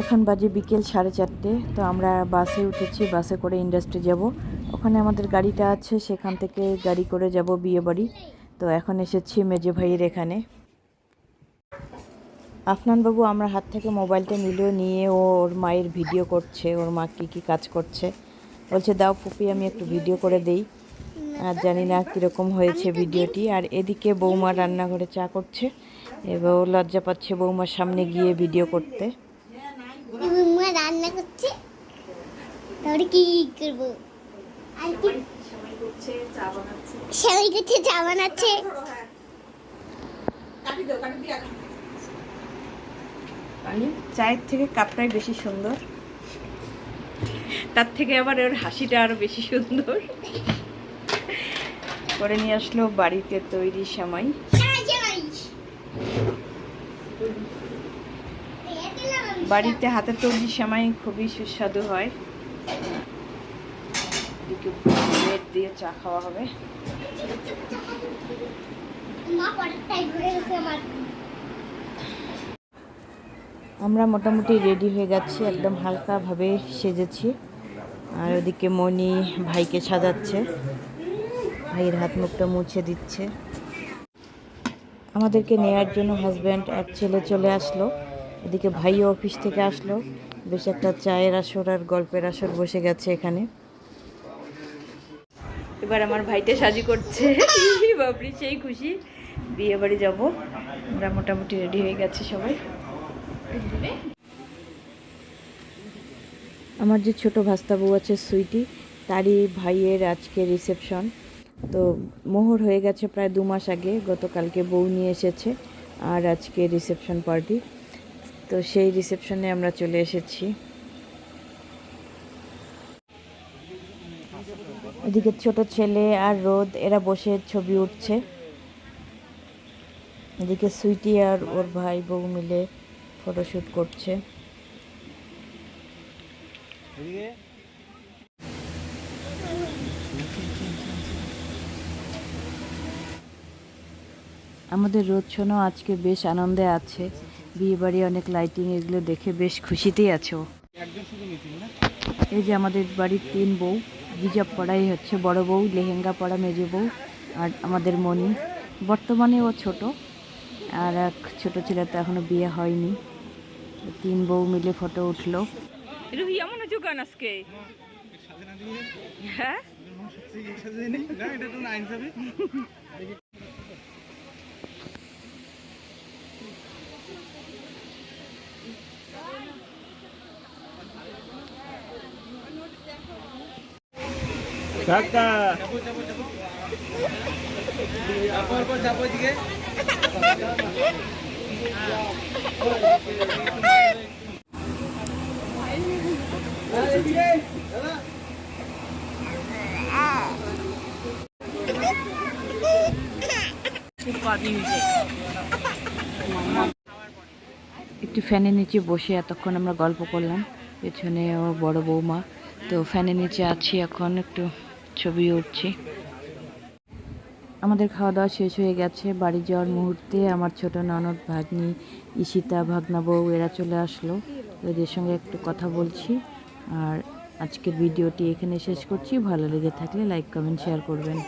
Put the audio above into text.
এখন বাজে বিকেল সাড়ে চারটে, তো আমরা বাসে উঠেছি, বাসে করে ইন্ডাস্ট্রি যাব। ওখানে আমাদের গাড়িটা আছে, সেখান থেকে গাড়ি করে যাব বিয়ে বাড়ি তো এখন এসেছি মেজে ভাইয়ের এখানে। আফনানবাবু, আমরা হাত থেকে মোবাইলটা নিলেও নিয়ে ও ওর মায়ের ভিডিও করছে, ওর মা কী কী কাজ করছে। বলছে, দাও পুপি আমি একটু ভিডিও করে দেই। আর জানি না কীরকম হয়েছে ভিডিওটি আর এদিকে বৌমা রান্নাঘরে চা করছে, এবার লজ্জা পাচ্ছে বৌমার সামনে গিয়ে ভিডিও করতে। মা রান্না করছে। তাহলে কি করব? সবাই করছে চা বানাচ্ছে। চায়ের থেকে কাপটাই বেশি সুন্দর। তার থেকে আবার ওর হাসিটা আরও বেশি সুন্দর। করে নিয়ে আসলো বাড়িতে তৈরি সময় বাড়িতে হাতে তৈরি সময় খুবই সুস্বাদু হয়। ব্রেড দিয়ে চা খাওয়া হবে। হয়ে আমার। আমরা মোটামুটি রেডি হয়ে যাচ্ছি একদম হালকাভাবে সেজেছি। আর ওদিকে মনি ভাইকে সাজাচ্ছে। ভাইয়ের হাত মুখটা মুছে দিচ্ছে। আমাদেরকে নেয়ার জন্য হাজব্যান্ড আর ছেলে চলে আসলো। এদিকে ভাইও অফিস থেকে আসলো। বেশ একটা চায়ের আসর আর গল্পের আসর বসে গেছে এখানে। এবার আমার ভাইটা সাজি করছে। বাবরি সেই খুশি। বিয়ে বাড়ি যাব। আমরা মোটামুটি রেডি হয়ে গেছি সবাই। আমার যে ছোট ভাস্তা বউ আছে, সুইটি, তারই ভাইয়ের আজকে রিসেপশন তো মোহর হয়ে গেছে প্রায় দু মাস আগে। গতকালকে বউ নিয়ে এসেছে। আর আজকে রিসেপশন পার্টি তো সেই রিসেপশনে আমরা চলে এসেছি। ওদিকে ছোট ছেলে আর রোদ, এরা বসে ছবি উঠছে। এদিকে সুইটি আর ওর ভাই বউ মিলে ফটোশ্যুট করছে। আমাদের রোদ শোনো আজকে বেশ আনন্দে আছে। বিয়ে বাড়ি অনেক লাইটিং এগুলো দেখে বেশ খুশিতেই আছে। ও এই যে আমাদের বাড়ির তিন বউ হিজাব পড়াই হচ্ছে বড় বউ লেহেঙ্গা পড়া মেজো বউ আর আমাদের মনি বর্তমানে ও ছোট আর এক ছোটো ছেলে তো এখনও বিয়ে হয়নি। তিন বউ মিলে ফটো উঠল। রুহি এমন হচ্ছে আজকে? হ্যাঁ? একটু ফ্যানের নিচে বসে এতক্ষণ আমরা গল্প করলাম। পেছনে ও বড় বৌমা। তো ফ্যানের নিচে আছি এখন একটু ছবি উঠছি। আমাদের খাওয়া দাওয়া শেষ হয়ে গেছে। বাড়ি যাওয়ার মুহূর্তে আমার ছোট ননদ ভাগ্নি, ঈশিতা, ভাগনা বউ, এরা চলে আসলো। ওদের সঙ্গে একটু কথা বলছি। আর আজকের ভিডিওটি এখানে শেষ করছি। ভালো লেগে থাকলে লাইক, কমেন্ট, শেয়ার করবেন।